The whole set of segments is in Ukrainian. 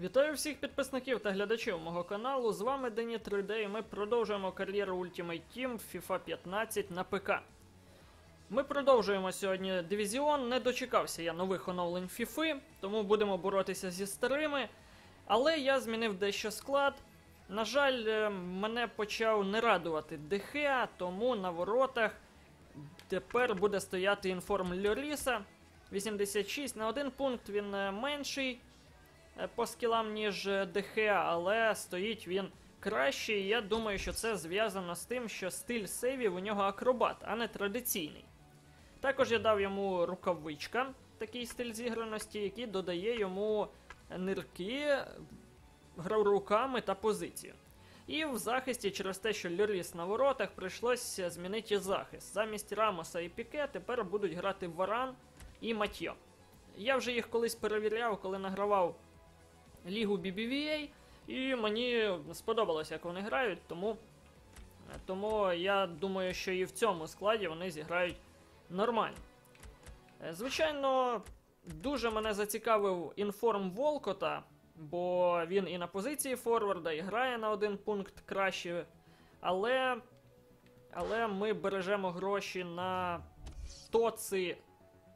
Вітаю всіх підписників та глядачів мого каналу. З вами Дені 3D і ми продовжуємо кар'єру Ultimate Team FIFA 15 на ПК. Ми продовжуємо сьогодні дивізіон. Не дочекався я нових оновлень FIFA, тому будемо боротися зі старими. Але я змінив дещо склад. На жаль, е, мене почав не радувати ДХ, тому на воротах тепер буде стояти інформ Льоріса. 86 на один пункт він е, менший по скілам, ніж е, ДХ, але стоїть він краще. І я думаю, що це зв'язано з тим, що стиль сейвів у нього акробат, а не традиційний. Також я дав йому рукавичка, такий стиль зіграності, який додає йому нирки, грав руками та позицію. І в захисті через те, що Льоріс на воротах, прийшлося змінити захист. Замість Рамоса і Піке тепер будуть грати Варан і Матьо. Я вже їх колись перевіряв, коли награвав Лігу BBVA, і мені сподобалось, як вони грають, тому, тому я думаю, що і в цьому складі вони зіграють нормально. Е, Звичайно, дуже мене зацікавив інформ Волкота, бо він і на позиції форварда, і грає на один пункт краще. Але, але ми бережемо гроші на тоци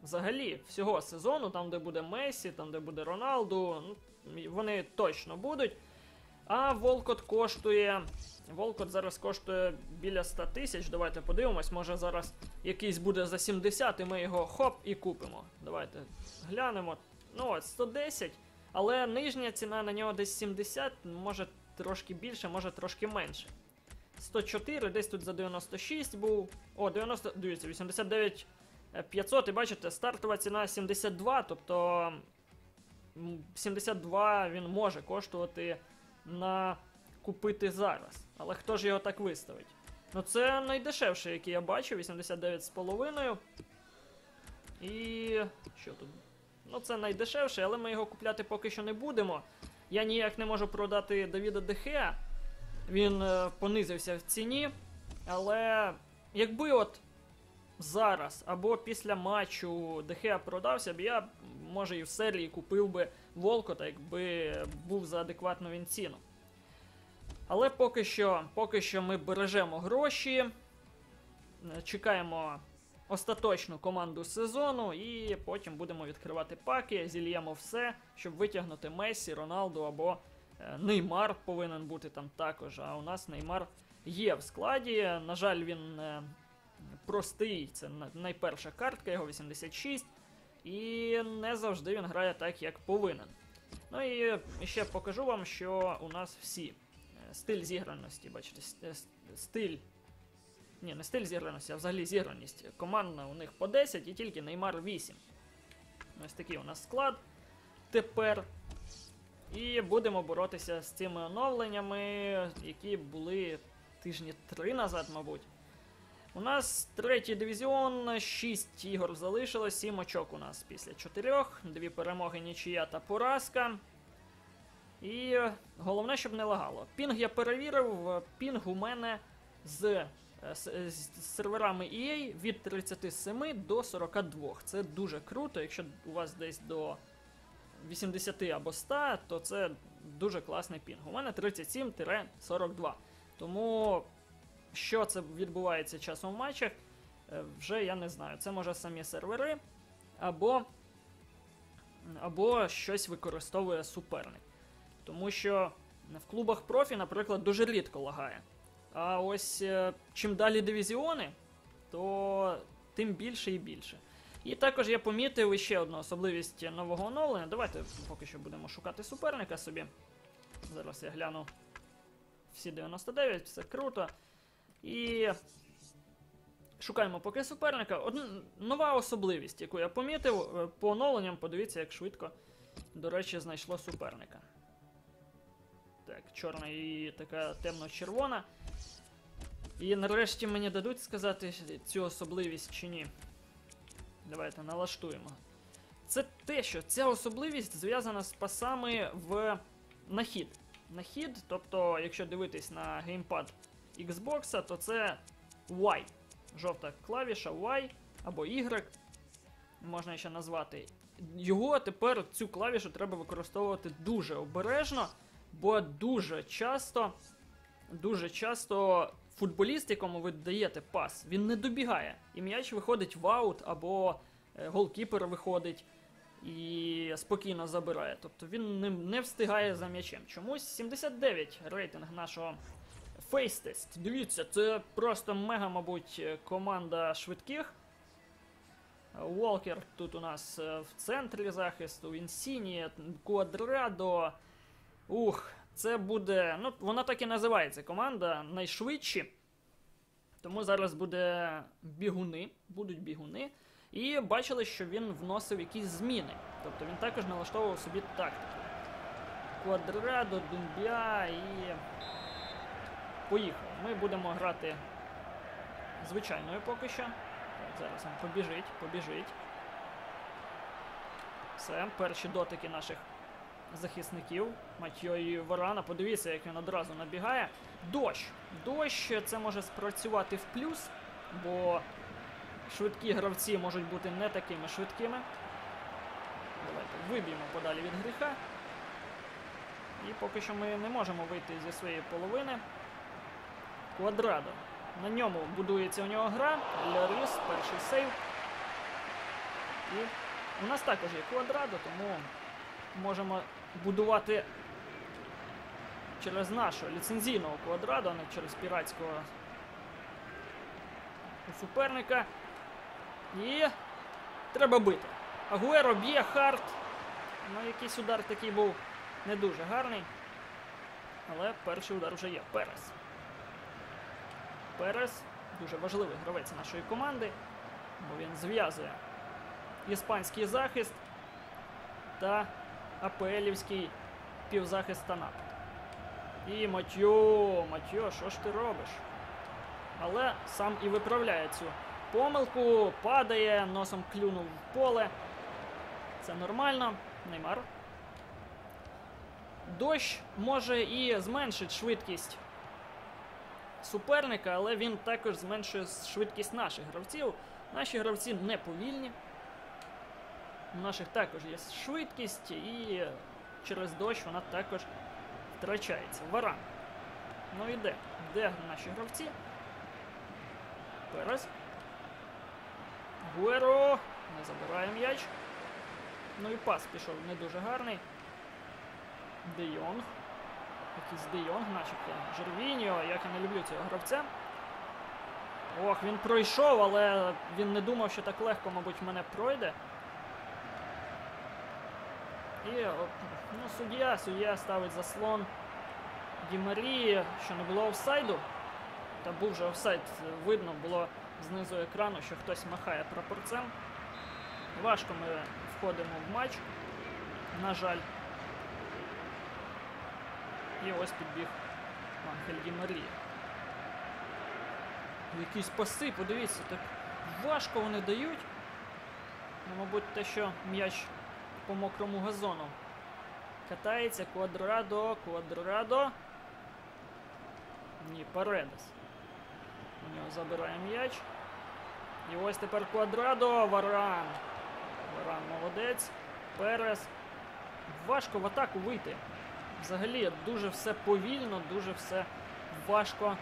взагалі всього сезону, там, де буде Месі, там, де буде Роналду, ну, вони точно будуть. А Волкот коштує. Волкот зараз коштує біля 100 тисяч. Давайте подивимось, може зараз якийсь буде за 70, і ми його хоп і купимо. Давайте глянемо. Ну от, 110, але нижня ціна на нього десь 70, може трошки більше, може трошки менше. 104, десь тут за 96 був. О, 90, дивіться, 89 е, 500, і бачите, стартова ціна 72, тобто 72 він може коштувати на купити зараз. Але хто ж його так виставить? Ну це найдешевше, який я бачив, 89,5. І. що тут? Ну, це найдешевше, але ми його купляти поки що не будемо. Я ніяк не можу продати Давіда Дехеа. Він е, понизився в ціні. Але якби от зараз або після матчу Дехеа продався б, я може і в серії купив би Волкота, якби був за адекватну він ціну. Але поки що, поки що ми бережемо гроші, е, чекаємо остаточну команду сезону, і потім будемо відкривати паки, зільємо все, щоб витягнути Месі, Роналду або е, Неймар повинен бути там також. А у нас Неймар є в складі. На жаль, він е, простий, це найперша картка, його 86. І не завжди він грає так, як повинен. Ну і ще покажу вам, що у нас всі е, стиль зіграності, бачите, е, стиль. Ні, не стиль зіграності, а взагалі зіграність. Командна у них по 10 і тільки Неймар 8. Ось такий у нас склад тепер. І будемо боротися з цими оновленнями, які були тижні три назад, мабуть. У нас третій дивізіон, 6 ігор залишилось, 7 очок у нас після 4, дві перемоги, нічия та поразка. І головне, щоб не лагало. Пінг я перевірив, пінг у мене з, е, з, з серверами EA від 37 до 42. Це дуже круто, якщо у вас десь до 80 або 100, то це дуже класний пінг. У мене 37-42. Тому що це відбувається часом в матчах, е, вже я не знаю. Це може самі сервери, або, або щось використовує суперник. Тому що в клубах профі, наприклад, дуже рідко лагає. А ось е, чим далі дивізіони, то тим більше і більше. І також я помітив ще одну особливість нового оновлення. Давайте поки що будемо шукати суперника собі. Зараз я гляну всі 99, все круто. І шукаємо поки суперника. Одна нова особливість, яку я помітив е, по оновленням, подивіться, як швидко, до речі, знайшло суперника. Так, чорна і така темно-червона. І нарешті мені дадуть сказати цю особливість чи ні. Давайте налаштуємо. Це те, що ця особливість зв'язана з пасами в на хід. На хід, тобто, якщо дивитись на геймпад Xbox, то це Y. Жовта клавіша Y або Y. Можна ще назвати його тепер цю клавішу треба використовувати дуже обережно, бо дуже часто, дуже часто футболіст, якому ви даєте пас, він не добігає. І м'яч виходить в аут, або е, голкіпер виходить і спокійно забирає. Тобто він не, не встигає за м'ячем. Чомусь 79 рейтинг нашого Фейстест. Дивіться, це просто мега, мабуть, е, команда швидких. Уолкер тут у нас е, в центрі захисту, Інсіні, Квадрадо. Ух, це буде. Ну, вона так і називається команда найшвидші. Тому зараз буде бігуни, будуть бігуни. І бачили, що він вносив якісь зміни. Тобто він також налаштовував собі тактику. Квадрадо, Думбя і. Поїхали. Ми будемо грати звичайною поки що. Так, зараз він побіжить, побіжить. Все, перші дотики наших захисників. Матьо і Варана. Подивіться, як він одразу набігає. Дощ. Дощ це може спрацювати в плюс, бо швидкі гравці можуть бути не такими швидкими. Давайте виб'ємо подалі від гріха. І поки що ми не можемо вийти зі своєї половини. Квадрадо. На ньому будується у нього гра. Льоріс, перший сейв. І у нас також є квадрадо, тому можемо будувати через нашого ліцензійного квадрадо, а не через піратського суперника. І треба бити. Агуеро б'є хард. Ну, якийсь удар такий був не дуже гарний. Але перший удар вже є. Перес. Перес дуже важливий гравець нашої команди, бо він зв'язує іспанський захист та АПЛівський півзахист та напад. І Матьо, Матьо, що ж ти робиш? Але сам і виправляє цю помилку, падає, носом клюнув в поле. Це нормально. Неймар. Дощ може і зменшить швидкість суперника, але він також зменшує швидкість наших гравців. Наші гравці не повільні. У наших також є швидкість, і через дощ вона також втрачається. Варан. Ну і де? Де наші гравці? Перес. Гуеро. Не забирає м'яч. Ну і пас пішов не дуже гарний. Де Йонг. Якийсь Де Йонг, начебто. Жервіньо, як я не люблю цього гравця. Ох, він пройшов, але він не думав, що так легко, мабуть, мене пройде. І ну, суддя, суддя ставить заслон Ді Марії, що не було офсайду. Та був же офсайд, видно було знизу екрану, що хтось махає прапорцем. Важко ми входимо в матч, на жаль. І ось підбіг Анхель Ді Марія. Якісь паси, подивіться, так важко вони дають. Ну, мабуть, те, що м'яч по мокрому газону. Катається Квадрадо, Квадрадо. Ні, Паредес. У нього забирає м'яч. І ось тепер Квадрадо, Варан. Варан молодець. Перес. Важко в атаку вийти. Взагалі дуже все повільно, дуже все важко.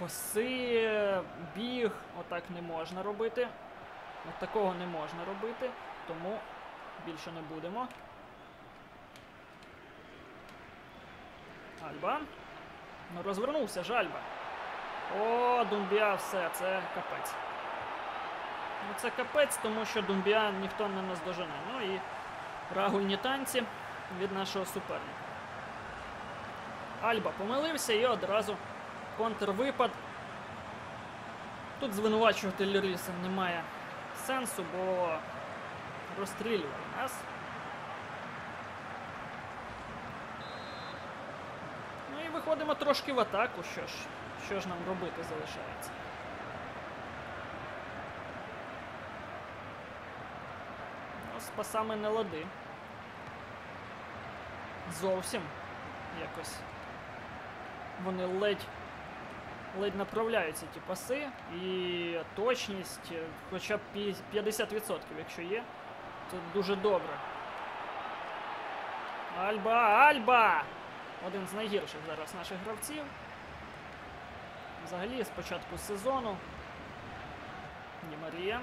Паси, біг, отак не можна робити. От такого не можна робити, тому більше не будемо. Альба. Ну, розвернувся ж Альба. О, Думбія, все, це капець. Ну, це капець, тому що Думбія ніхто не наздожене. Ну і рагульні танці від нашого суперника. Альба помилився і одразу контрвипад. Тут звинувачувати Льоріса немає сенсу, бо розстрілювали нас. Ну і виходимо трошки в атаку. Що ж, що ж нам робити залишається? Ну, з пасами не лади. Зовсім якось. Вони ледь ледь направляються ті паси, і точність е, хоча б 50%, якщо є, це дуже добре. Альба, Альба! Один з найгірших зараз наших гравців. Взагалі, з початку сезону. Ді Марія.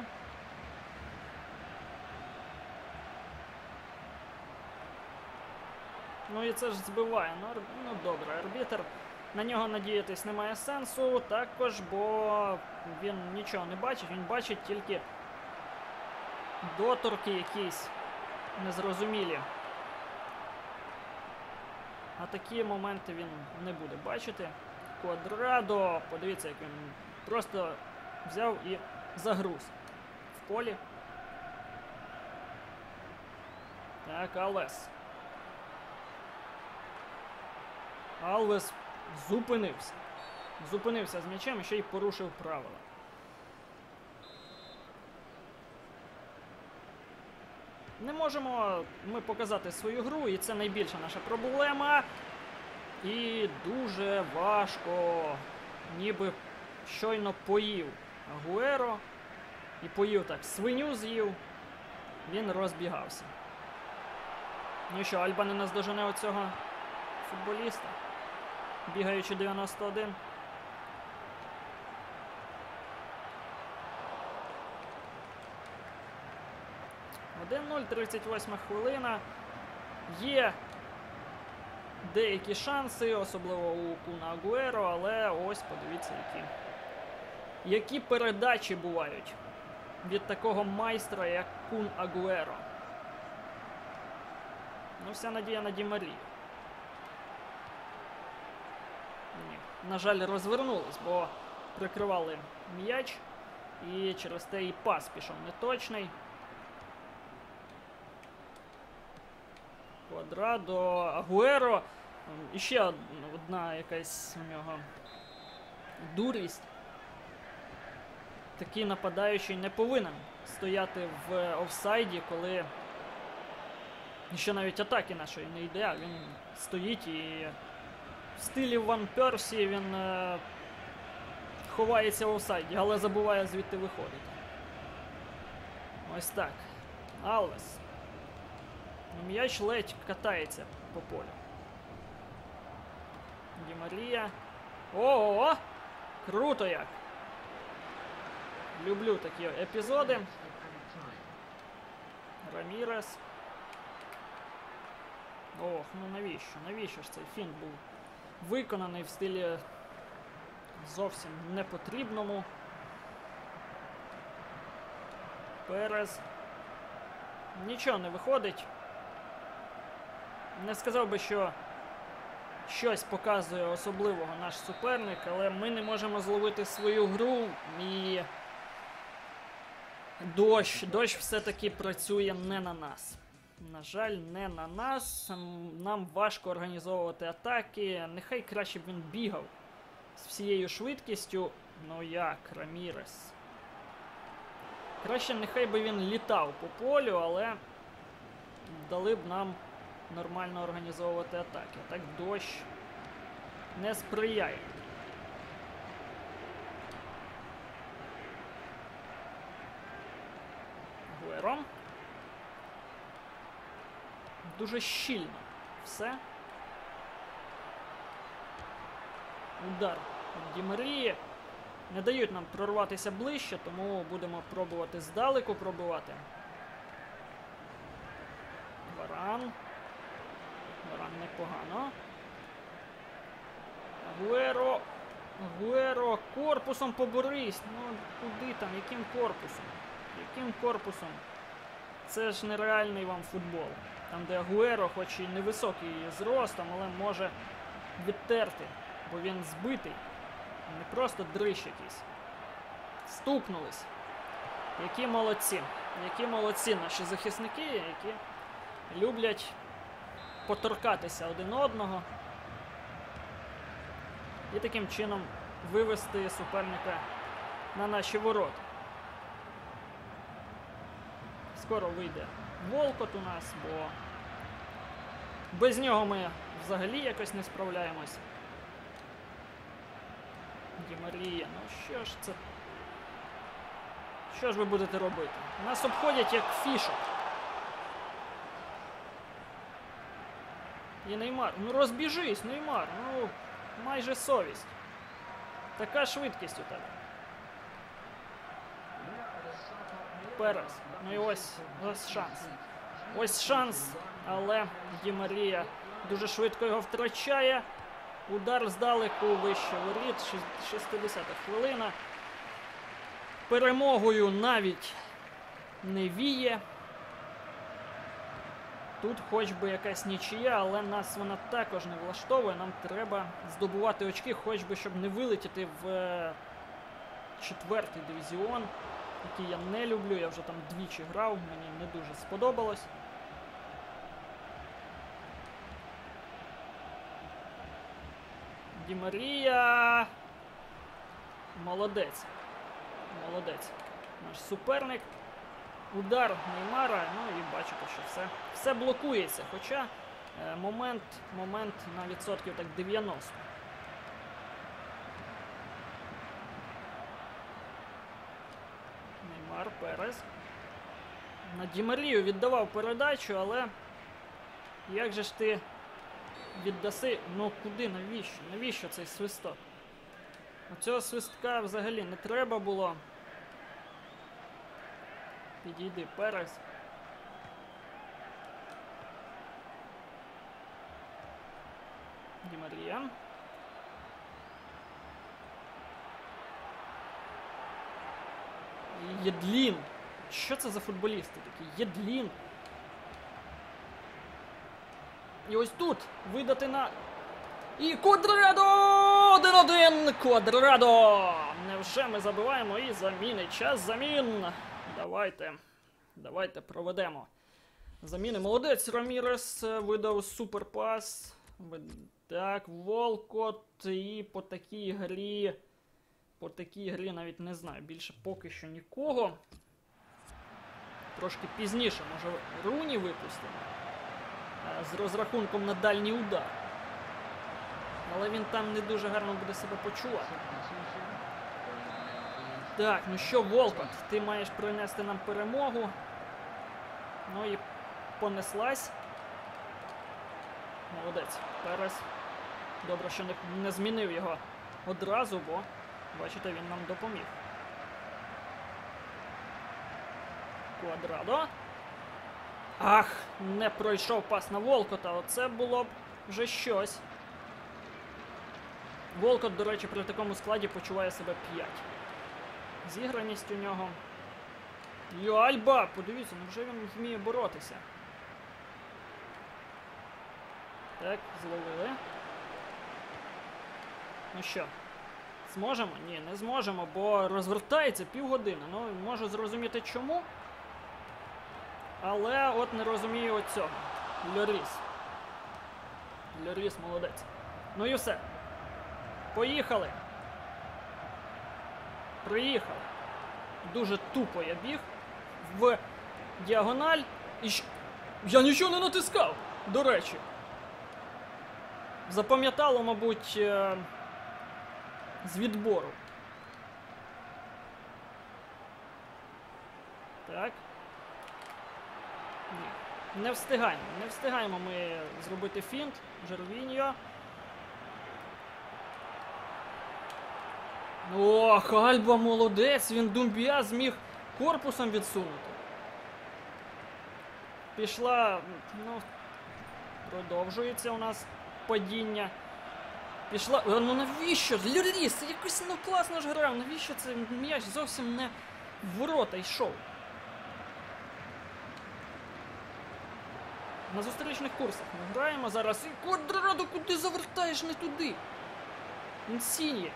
Ну і це ж збиває. Ну, ну добре, арбітер. На нього надіятись немає сенсу, також, бо він нічого не бачить, він бачить тільки доторки якісь незрозумілі. А такі моменти він не буде бачити. Квадрадо, подивіться, як він просто взяв і загруз в полі. Так, Алвес. Алвес зупинився. Зупинився з м'ячем ще й порушив правила. Не можемо ми показати свою гру, і це найбільша наша проблема. І дуже важко, ніби щойно поїв Агуеро. І поїв так, свиню з'їв. Він розбігався. Ну що, Альба не наздожене оцього футболіста, бігаючи 91. Один 0 38 хвилина. Є деякі шанси, особливо у Куна Агуеро, але ось подивіться, які. Які передачі бувають від такого майстра, як Кун Агуеро. Ну, вся надія на Дімарі. Ні. На жаль, розвернулись, бо прикривали м'яч. І через те і пас пішов неточний. Квадрадо, Агуеро. М, І ще одна якась у нього дурість. Такий нападаючий не повинен стояти в офсайді, коли ще навіть атаки нашої не йде, а він стоїть і в стилі Ван Персі він е, ховається в офсайді, але забуває звідти виходити. Ось так. Алвес. Ну, М'яч ледь катається по полю. Ді Марія. Ого! Круто як! Люблю такі епізоди. Рамірес. Ох, ну навіщо? Навіщо ж цей фінт був виконаний в стилі зовсім непотрібному. Перес. Нічого не виходить. Не сказав би, що щось показує особливого наш суперник, але ми не можемо зловити свою гру і. Дощ, дощ все-таки працює не на нас. На жаль, не на нас. Нам важко організовувати атаки. Нехай краще б він бігав з всією швидкістю. Ну як, Рамірес. Краще нехай би він літав по полю, але дали б нам нормально організовувати атаки. Так дощ не сприяє. Гуеро. Дуже щільно все. Удар від Ді Не дають нам прорватися ближче, тому будемо пробувати здалеку пробувати. Варан. Варан непогано. Гуеро. Гуеро. Корпусом поборись. Ну куди там? Яким корпусом? Яким корпусом? Це ж нереальний вам футбол. Там, де Агуеро, хоч і невисокий зростом, але може відтерти, бо він збитий. Не просто дрищ якийсь. Стукнулись. Які молодці. Які молодці наші захисники, які люблять поторкатися один одного. І таким чином вивести суперника на наші ворота. Скоро вийде Волкот у нас, бо без нього ми взагалі якось не справляємось. Ді Марія, ну що ж це? Що ж ви будете робити? Нас обходять як фішок. І Неймар. Ну розбіжись, Неймар. Ну, майже совість. Така швидкість у тебе. Перес. Ну і ось, ось шанс. Ось шанс, але Ді Марія дуже швидко його втрачає. Удар здалеку вище воріт. 60-та хвилина. Перемогою навіть не віє. Тут хоч би якась нічия, але нас вона також не влаштовує. Нам треба здобувати очки, хоч би щоб не вилетіти в е, четвертий дивізіон, який я не люблю. Я вже там двічі грав, мені не дуже сподобалось. Ді Марія. Молодець. Молодець. Наш суперник. Удар Неймара, ну і бачите, що все, все блокується. Хоча е, момент, момент на відсотків так 90. Неймар Перес. На Дімарію віддавав передачу, але як же ж ти віддаси? Ну куди? Навіщо? Навіщо цей свисток? Оцього свистка взагалі не треба було. Підійди Перес. Ді Марія. Єдлін. Що це за футболісти такі? Єдлін. І ось тут видати на. І Квадрадо! 1-1! Квадрадо! Невже ми забиваємо і заміни? Час замін. Давайте. Давайте проведемо. Заміни. Молодець Рамірес е, видав суперпас. Так, Волкот і по такій грі. По такій грі навіть не знаю. Більше поки що нікого. Трошки пізніше, може, Руні випустимо. З розрахунком на дальній удар. Але він там не дуже гарно буде себе почувати. Так, ну що, Волкот, ти маєш принести нам перемогу. Ну і понеслась. Молодець. Перес. Добре, що не, не змінив його одразу, бо, бачите, він нам допоміг. Квадрадо. Ах, не пройшов пас на Волкота. Оце було б вже щось. Волкот, до речі, при такому складі почуває себе 5. Зіграність у нього. Йо, Альба! Подивіться, ну вже він вміє боротися. Так, зловили. Ну що, зможемо? Ні, не зможемо, бо розвертається півгодини. Ну, можу зрозуміти чому. Але от не розумію оцього. Льоріс. Льоріс молодець. Ну і все. Поїхали. Приїхали. Дуже тупо я біг в діагональ і. Я нічого не натискав, до речі. Запам'ятало, мабуть, е, з відбору. Так. Не встигаємо. Не встигаємо ми зробити фінт. Жервіньо. Ох, Альба молодець, він Думбія зміг корпусом відсунути. Пішла, ну, продовжується у нас падіння. Пішла. Е, Ну навіщо? Люріс, якось ну класно ж грав. Навіщо це м'яч зовсім не в ворота йшов? На зустрічних курсах ми граємо зараз. І квадраду куди завертаєш не туди. Інсіньє.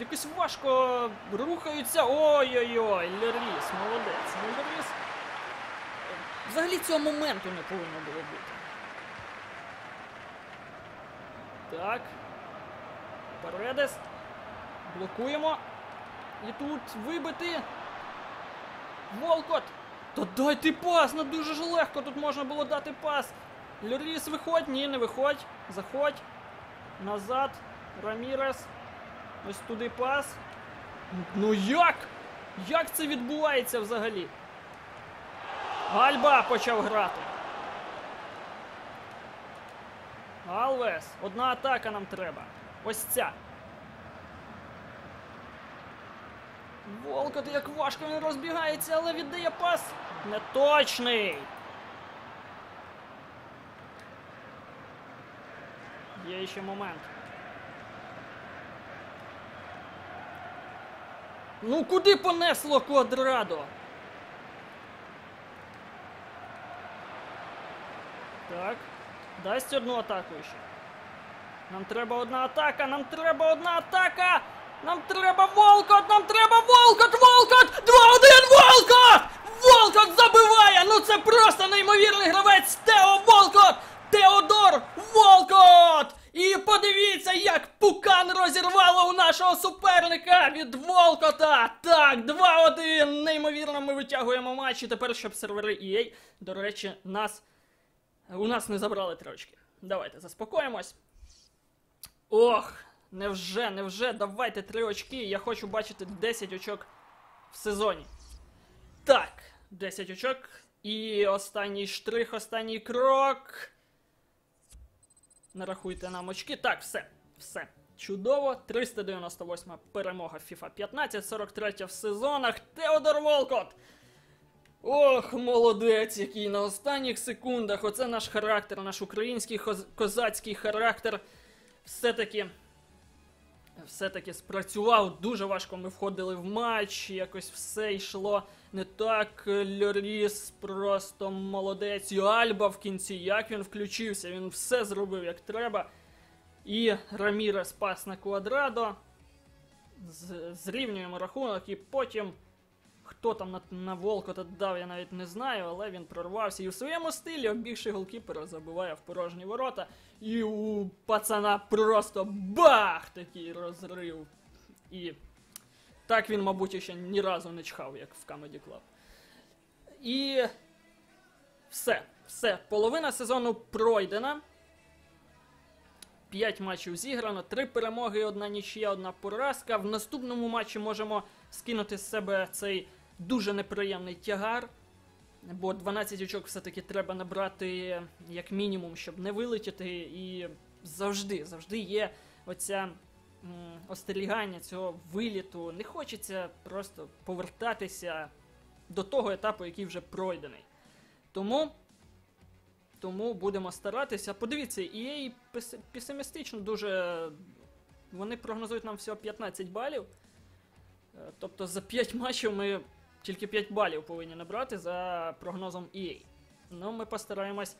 Якось важко рухаються. Ой-ой-ой, Леріс, молодець. Ну. Взагалі цього моменту не повинно було бути. Так. Передес. Блокуємо. І тут вибити. Волкот! Та дайте пас! Ну дуже ж легко тут можна було дати пас. Леріс, виходь, ні, не виходь. Заходь. Назад. Рамірес. Ось туди пас. Ну як? Як це відбувається взагалі? Гальба почав грати. Алвес, одна атака нам треба. Ось ця. Волкот, як важко він розбігається, але віддає пас. Неточний. Є ще момент. Ну куди понесло квадрадо? Так. Дасть одну атаку ще. Нам треба одна атака, нам треба одна атака! Нам треба Волкот! Нам треба Волкот! Волкот! 2-1 Волкот! Волкот забиває! Ну це просто неймовірний гравець! Тео Волкот! Теодор Волкот! І подивіться, як пукан розірвало у нашого суперника від Волкота! Так, 2-1! Неймовірно, ми витягуємо матч. І тепер, щоб сервери EA, до речі, нас. У нас не забрали три очки. Давайте заспокоїмось. Ох, невже, невже, давайте три очки. Я хочу бачити 10 очок в сезоні. Так, 10 очок. І останній штрих, останній крок. Нарахуйте нам очки. Так, все, все. Чудово. 398 перемога FIFA 15, 43 в сезонах. Теодор Волкот. Ох, молодець, який на останніх секундах. Оце наш характер, наш український козацький характер. Все-таки. Все-таки спрацював. Дуже важко ми входили в матч. Якось все йшло не так. Льоріс просто молодець. І Альба в кінці, як він включився, він все зробив як треба. І Рамірес пас на квадрадо. Зрівнюємо рахунок, і потім. Хто там на, на Волкота дав, я навіть не знаю, але він прорвався і в своєму стилі, оббігши голкіпера, забиває в порожні ворота. І у пацана просто бах! Такий розрив. І так він, мабуть, ще ні разу не чхав, як в Comedy Club. І все, все. Половина сезону пройдена. П'ять матчів зіграно, три перемоги, одна нічия, одна поразка. В наступному матчі можемо скинути з себе цей дуже неприємний тягар. Бо 12 очок все-таки треба набрати як мінімум, щоб не вилетіти. І завжди, завжди є оця м, остерігання цього виліту. Не хочеться просто повертатися до того етапу, який вже пройдений. Тому. Тому будемо старатися. Подивіться, EA пес- песимістично дуже. Вони прогнозують нам всього 15 балів. Е, Тобто за 5 матчів ми тільки 5 балів повинні набрати за прогнозом EA. Ну, ми постараємось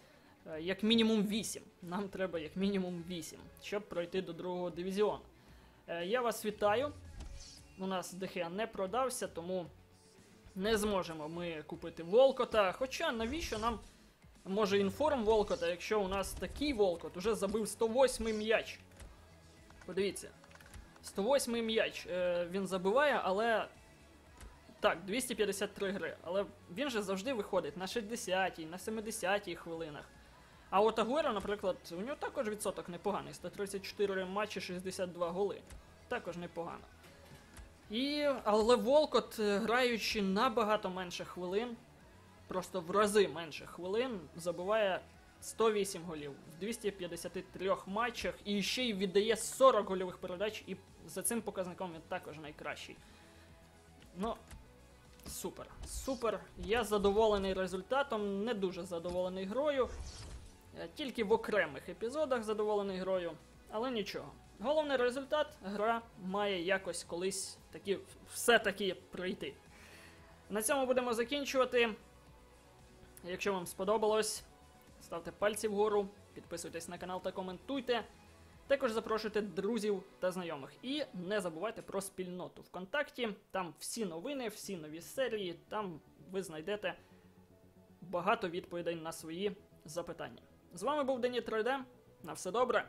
е, як мінімум 8. Нам треба як мінімум 8, щоб пройти до другого дивізіону. Е, Я вас вітаю. У нас ДХ не продався, тому не зможемо ми купити Волкота. Хоча навіщо нам може інформ Волкота, якщо у нас такий Волкот уже забив 108 м'яч. Подивіться. 108 м'яч е, він забиває, але. Так, 253 гри. Але він же завжди виходить на 60-й, на 70-й хвилинах. А от Агуеро, наприклад, у нього також відсоток непоганий. 134 матчі, 62 голи. Також непогано. І, але Волкот, е, граючи набагато менше хвилин, просто в рази менше хвилин, забиває 108 голів в 253 матчах і ще й віддає 40 гольових передач, і за цим показником він також найкращий. Ну, супер, супер. Я задоволений результатом, не дуже задоволений грою. Е, Тільки в окремих епізодах задоволений грою, але нічого. Головний результат гра має якось колись таки все-таки пройти. На цьому будемо закінчувати. Якщо вам сподобалось, ставте пальці вгору, підписуйтесь на канал та коментуйте. Також запрошуйте друзів та знайомих. І не забувайте про спільноту ВКонтакті. Там всі новини, всі нові серії. Там ви знайдете багато відповідей на свої запитання. З вами був Дені 3D. На все добре.